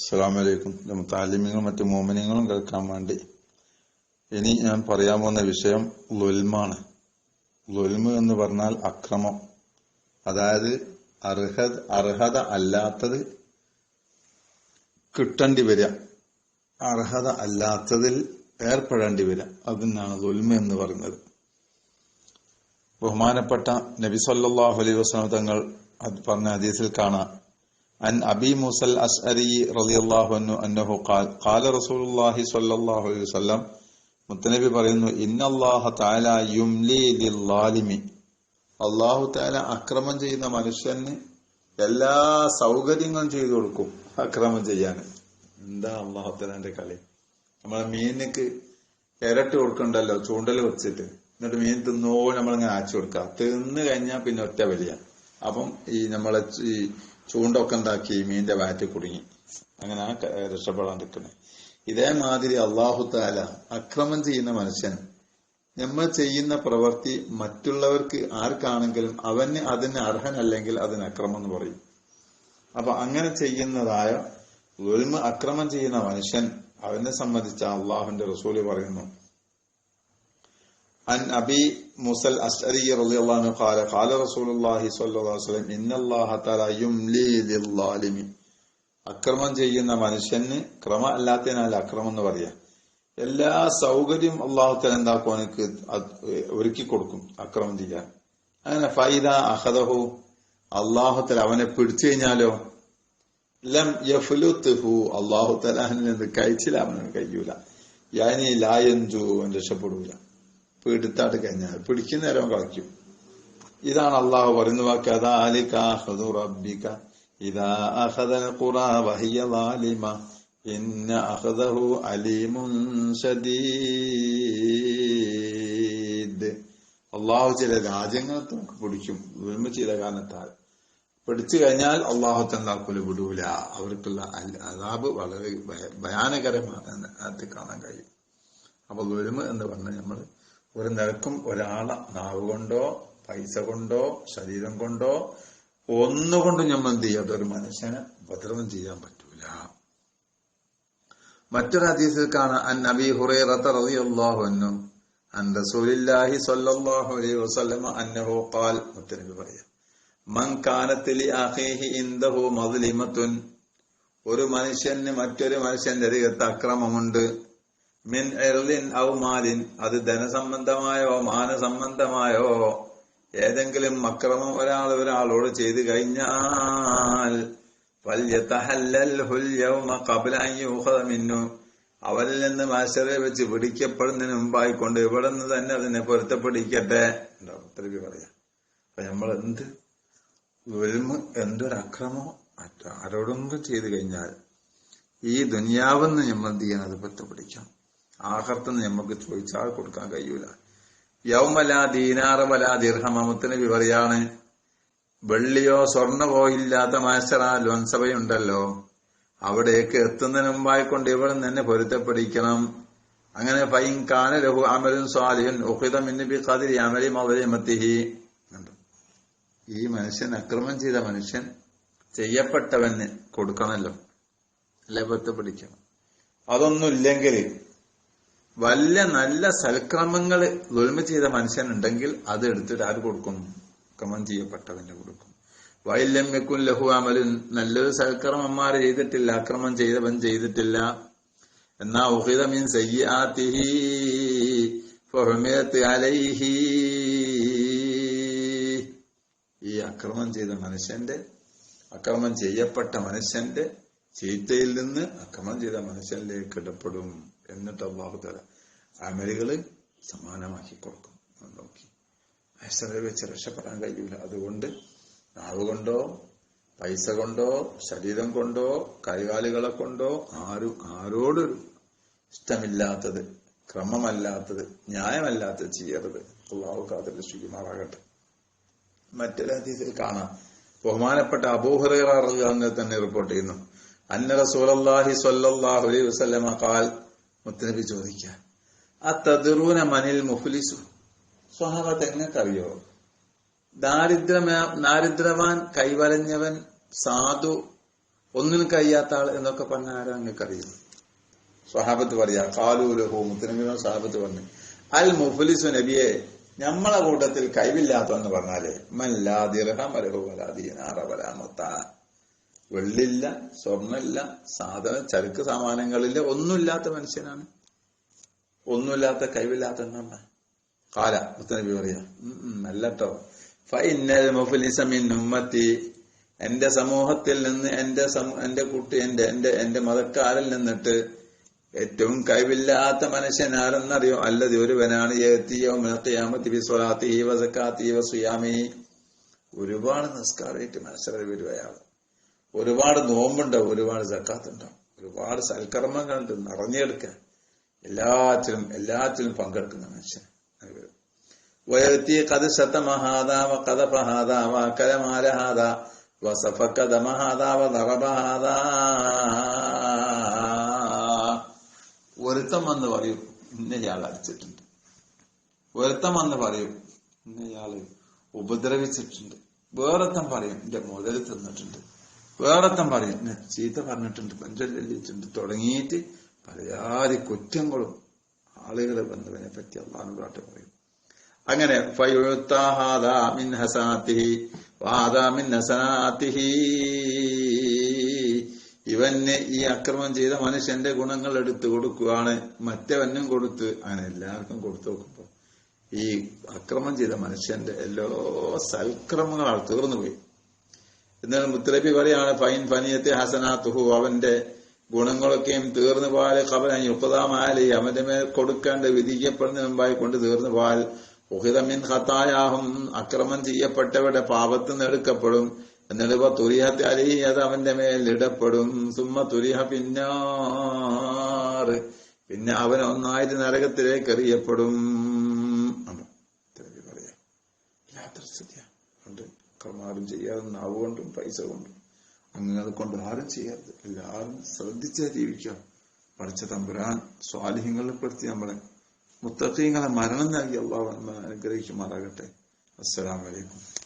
അസ്സലാമലൈക്കും. താലിമ്യങ്ങളും മറ്റു മോമിനിങ്ങളും കേൾക്കാൻ വേണ്ടി. ഇനി ഞാൻ പറയാൻ പോകുന്ന വിഷയം ലൊൽമാണ്. ലൊൽമ എന്ന് പറഞ്ഞാൽ അക്രമം. അതായത് അർഹത അർഹത അല്ലാത്തത് കിട്ടേണ്ടി വരിക. അർഹത അല്ലാത്തതിൽ ഏർപ്പെടേണ്ടി വരിക. അതിനാണ് ലൊൽമ എന്ന് പറയുന്നത്. ബഹുമാനപ്പെട്ട നബി സല്ലല്ലാഹു അലൈഹി തങ്ങൾ പറഞ്ഞ ഹദീസിൽ കാണാം. عن أبي موسى الأشعري رضي الله عنه أنه قال قال رسول الله صلى الله عليه وسلم മുത്തനബി പറയുന്നു ഇന്നല്ലാഹ താല യുംലി ലില്ലാലിമി അള്ളാഹു താല അക്രമം ചെയ്യുന്ന മനുഷ്യന് എല്ലാ സൗകര്യങ്ങളും ചെയ്തു കൊടുക്കും അക്രമം ചെയ്യാൻ എന്താ അള്ളാഹു താലാന്റെ കളി നമ്മളെ മീനിക്ക് ഇരട്ട് കൊടുക്കണ്ടല്ലോ ചൂണ്ടൽ വെച്ചിട്ട് എന്നിട്ട് മീൻ തിന്നോ നമ്മളിങ്ങനെ ആച്ചു കൊടുക്കുക തിന്ന് കഴിഞ്ഞാൽ പിന്നെ ഒറ്റ വലിയ അപ്പം ഈ നമ്മളെ ഈ ചൂണ്ടൊക്കെ ഉണ്ടാക്കി മീനിന്റെ വാറ്റ് കുടുങ്ങി. അങ്ങനെ ആ രക്ഷപ്പെടാൻ നിൽക്കുന്നത് ഇതേമാതിരി അള്ളാഹു താല അക്രമം ചെയ്യുന്ന മനുഷ്യൻ നമ്മൾ ചെയ്യുന്ന പ്രവൃത്തി മറ്റുള്ളവർക്ക് ആർക്കാണെങ്കിലും അവന് അതിന് അർഹനല്ലെങ്കിൽ അതിന് അക്രമം എന്ന് പറയും. അപ്പൊ അങ്ങനെ ചെയ്യുന്നതായ ഒരുമ അക്രമം ചെയ്യുന്ന മനുഷ്യൻ അവനെ സംബന്ധിച്ച അള്ളാഹുന്റെ റസൂൽ പറയുന്നു عن أبي موسى الأشعري رضي الله عنه قال قال رسول الله صلى الله عليه وسلم إن الله تعالى يملي للظالم അക്രമം ചെയ്യുന്ന മനുഷ്യന് ക്രമ അല്ലാത്തതിനാൽ അക്രമം എന്ന് പറയാം എല്ലാ സൗകര്യം അള്ളാഹുത്തല എന്താക്കും അവനക്ക് അത് ഒരുക്കി കൊടുക്കും അക്രമം ചെയ്യാൻ അങ്ങനെ ഫൈദ അഹദഹു അള്ളാഹുത്തല അവനെ പിടിച്ചു കഴിഞ്ഞാലോ ലം യഫ്ലുത്തുഹു അള്ളാഹുത്തല അവനെ കഴിച്ചില്ല അവന് കഴിയൂല യാനി ലായഞ്ചു അവൻ രക്ഷപ്പെടൂല പിടുത്താട്ട് കഴിഞ്ഞാൽ പിടിക്കുന്ന നേരം കളിക്കും. ഇതാണ് അള്ളാഹു പറയുന്ന വാക്ക് റബ്ബിക ഖുറാ വഹിയ ലാലിമ ഇന്ന അലീമുൻ അള്ളാഹു ചില രാജ്യങ്ങളെ നമുക്ക് പിടിക്കും ദുൽമ ചെയ്ത കാരണത്താൽ. പിടിച്ചു കഴിഞ്ഞാൽ അള്ളാഹു തന്നാക്കൂല വിടൂല. അവർക്കുള്ള അതാബ് വളരെ ഭയ- ഭയാനകരമാണ് അത് കാണാൻ കഴിയും. അപ്പൊ ദുൽമ എന്ന് പറഞ്ഞാൽ നമ്മൾ ഒരു നിലക്കും ഒരാളെ നാവ് കൊണ്ടോ പൈസ കൊണ്ടോ ശരീരം കൊണ്ടോ ഒന്നുകൊണ്ടും നമ്മൾ എന്ത് ചെയ്യാത്ത ഒരു മനുഷ്യനെ ഉപദ്രവം ചെയ്യാൻ പറ്റൂല. മറ്റൊരു ഹദീസിൽ കാണാം അൻ നബി ഹുറൈറത്ത അൻഹു അൻ റസൂലില്ലാഹി സ്വല്ലല്ലാഹു അലൈഹി വസല്ലമ അന്നഹു ഖാൽ മുത്തനബി പറയാം മൻ കാനത്ത് ലി അഖീഹി ഇൻദഹു മദ്ലിമത്തുൻ ഒരു മനുഷ്യന് മറ്റൊരു മനുഷ്യന്റെ അരികത്ത് അക്രമമുണ്ട് മിൻ എർലിൻ ഔ മാലിൻ അത് ധനസംബന്ധമായോ മാനസംബന്ധമായോ ഏതെങ്കിലും അക്രമം ഒരാൾ ഒരാളോട് ചെയ്തു കഴിഞ്ഞാൽ മിന്നു അവരിൽ നിന്ന് മാസ്റ്ററെ വെച്ച് പിടിക്കപ്പെടുന്നതിന് മുമ്പായിക്കൊണ്ട് ഇവിടെ നിന്ന് തന്നെ അതിനെ പൊരുത്തപ്പെടിക്കട്ടെ. ഉത്തരവി പറയാം? അപ്പൊ നമ്മൾ എന്ത്? വെൽമ് എന്തൊരു അക്രമോ? ആരോടൊന്നും ചെയ്തു കഴിഞ്ഞാൽ ഈ ദുനിയാവെന്ന് നമ്മൾ എന്ത് ചെയ്യണം അത് പൊരുത്തപ്പെടിക്കാം ആഹർത്തെന്ന് നമുക്ക് ചോദിച്ചാൽ കൊടുക്കാൻ കഴിയൂല. യൗമല ദീനാറ വല ദീർഘമത്തിന് വിവറിയാണ്. വെള്ളിയോ സ്വർണവോ ഇല്ലാത്ത മാസ്റ്റർ ആ ലോൻസഭയുണ്ടല്ലോ. അവിടേക്ക് എത്തുന്നതിന് മുമ്പായിക്കൊണ്ട് ഇവിടെ നിന്ന് പൊരുത്തപ്പെടിക്കണം. അങ്ങനെ ഫൈൻ കാന ലഹു അമലും സ്വാലിഹൻ ഉഹിതം ഇന്നിബി ഖദിരി അമലി മവലിമത്തിഹി ഈ മനുഷ്യൻ അക്രമം ചെയ്ത മനുഷ്യൻ ചെയ്യപ്പെട്ടവന് കൊടുക്കണമല്ലോ അല്ലെ പൊരുത്തപ്പെടിക്കണം. അതൊന്നും ഇല്ലെങ്കിൽ വല്ല നല്ല സൽക്രമങ്ങൾ ദുൽമ ചെയ്ത മനുഷ്യനുണ്ടെങ്കിൽ അത് എടുത്തിട്ട് ആര് കൊടുക്കും? ക്രമം ചെയ്യപ്പെട്ടവന്റെ കൊടുക്കും. വൈലമ്യക്കും ലഹു അമലും നല്ലൊരു സൽക്രമന്മാർ ചെയ്തിട്ടില്ല അക്രമം ചെയ്തവൻ ചെയ്തിട്ടില്ല. എന്നാ ഉഹിതമീൻ സയ്യാത്തിഹി അലൈഹി. ഈ അക്രമം ചെയ്ത മനുഷ്യന്റെ അക്രമം ചെയ്യപ്പെട്ട മനുഷ്യന്റെ ചീത്തയിൽ നിന്ന് അക്രമം ചെയ്ത മനുഷ്യനിലേക്ക് ഇടപെടും എന്നിട്ട് അള്ളാഹു തല അമലുകൾ സമാനമാക്കി കൊടുക്കും. നോക്കി. ഐശ്വര്യ വെച്ച് രക്ഷപ്പെടാൻ കഴിയില്ല അതുകൊണ്ട് നാവ് കൊണ്ടോ പൈസ കൊണ്ടോ ശരീരം കൊണ്ടോ കൈകാലുകളെ കൊണ്ടോ ആരും ആരോടൊരു ഇഷ്ടമില്ലാത്തത് ക്രമമല്ലാത്തത് ന്യായമല്ലാത്തത് ചെയ്യരുത്. അള്ളാഹു കാതിൽ രക്ഷിക്കുമാറാകട്ടെ മറ്റൊരു അതീതിൽ കാണാം. ബഹുമാനപ്പെട്ട അബൂഹുറൈറ തന്നെ റിപ്പോർട്ട് ചെയ്യുന്നു. അന്ന റസൂലല്ലാഹി സ്വല്ലല്ലാഹു അലൈഹി വസല്ലമ ഖാൽ ചോദിക്ക ആ അത്തദ്റൂന മനിൽ മുഫ്ലിസു സ്വഹാബത്ത് എങ്ങനെക്കറിയോ? ദാരിദ്ര്യ ദാരിദ്ര്യവാൻ കൈവലഞ്ഞവൻ സാധു ഒന്നിനും കഴിയാത്ത ആൾ എന്നൊക്കെ പറഞ്ഞ ആരാ നിങ്ങൾക്ക് അറിയും സ്വഹാബത്ത് പറയാ കാലൂലഹോ മുത്തനബിനോ സ്വഹാബത്ത് പറഞ്ഞു അൽ മുഫ്ലിസു നബിയെ ഞമ്മളെ കൂട്ടത്തിൽ കഴിവില്ലാത്തവെന്ന് പറഞ്ഞാൽ മല്ലാതിറഹമലഹുമലാദീനാറവലാമത്ത വെള്ളില്ല സ്വർണമില്ല സാധന ചരക്ക് സാമാനങ്ങളില്ല ഒന്നുമില്ലാത്ത മനുഷ്യനാണ്. ഒന്നുമില്ലാത്ത കഴിവില്ലാത്ത എന്താണ്? കാല മുത്തനബി പറയാ. അല്ലട്ടോ. ഫൈനൽ മുഫലിസമിൻ എന്റെ സമൂഹത്തിൽ നിന്ന് എന്റെ എന്റെ കുട്ടി എന്റെ എന്റെ എന്റെ മതക്കാരിൽ നിന്നിട്ട് ഏറ്റവും കഴിവില്ലാത്ത മനുഷ്യൻ ആരെന്നറിയോ? അല്ലത് ഒരുവനാണ് ഒരുപാട് നിസ്കാരമായിട്ട് മനസ്സിലായി വരുവയാളും. ഒരുപാട് നോമ്പുണ്ടാവും ഒരുപാട് ജക്കാത്തുണ്ടാവും ഒരുപാട് സൽക്കർമ്മങ്ങൾ നിറഞ്ഞെടുക്കാൻ. എല്ലാത്തിലും എല്ലാത്തിലും പങ്കെടുക്കുന്ന മനുഷ്യൻ. വയത്തി കത് ശതമഹാദാവ കഥ പ്രഹാദാവ കലമാലഹാദ വസഫക്ക ദമഹാദാവ നറബഹാദ. ഒരുത്തം വന്ന് പറയും ഇന്നയാൾ അടിച്ചിട്ടുണ്ട്. ഒരുത്തം വന്ന് പറയും ഇന്നയാൾ ഉപദ്രവിച്ചിട്ടുണ്ട്. വേറെത്തം പറയും എന്റെ മുതൽ തിന്നിട്ടുണ്ട്. വേറെത്തം പറയും "ഇന്നെ ചീത്ത പറഞ്ഞിട്ടുണ്ട് പഞ്ചല്ലിച്ചിട്ടുണ്ട് തുടങ്ങിയിട്ട് പലജാതി കുറ്റങ്ങളും ആളുകൾ വന്നതിനെ പറ്റി അള്ളാഹു കാട്ട് പറയും. അങ്ങനെ ഇവന് ഈ അക്രമം ചെയ്ത മനുഷ്യന്റെ ഗുണങ്ങൾ എടുത്തു കൊടുക്കുകയാണ് മറ്റവനും കൊടുത്ത് അങ്ങനെ എല്ലാവർക്കും കൊടുത്തു നോക്കുമ്പോ ഈ അക്രമം ചെയ്ത മനുഷ്യന്റെ എല്ലാ സൽക്രമങ്ങളാണ് തീർന്നുപോയി. എന്നാൽ മുത്തലബി പറയാണ് ഫൈൻ ഫനിയത്തെ ഹസനാത്തുഹു. അവന്റെ ഗുണങ്ങളൊക്കെയും തീർന്നു പാൽ മുപ്പതാം യുക്താമാലി അവന്റെ മേൽ കൊടുക്കേണ്ട വിധിക്കപ്പെടുന്ന മുമ്പായി കൊണ്ട് തീർന്നു പാൽ ഉഹിതമിൻ ഹത്തായാഹും അക്രമം ചെയ്യപ്പെട്ടവരുടെ പാപത്ത് എടുക്കപ്പെടും. എന്നിട്ട് തുരിഹത്ത് അലി അത് അവന്റെ മേൽ ഇടപ്പെടും. സുമ്മ തുരിഹ പിന്നാറ് പിന്നെ അവൻ നരകത്തിലേക്ക് എറിയപ്പെടും ആണ് മുത്തലബി പറയാം യാത്ര സ്ഥിതിയാണ് അതുകൊണ്ട് കർമാരും ചെയ്യാതെ നാവ് കൊണ്ടും പൈസ കൊണ്ടും. അങ്ങനെ കൊണ്ട് ആരും ചെയ്യരുത്. എല്ലാവരും ശ്രദ്ധിച്ചേ ജീവിക്കാം. പഠിച്ച തമ്പുരാൻ സ്വാലിഹ്യങ്ങളെ പെടുത്തി നമ്മളെ. മുത്തഖീങ്ങളെ മരണം നൽകി അള്ളാഹു അനുഗ്രഹിക്കുമാറാകട്ടെ. അസ്സലാമലൈക്കും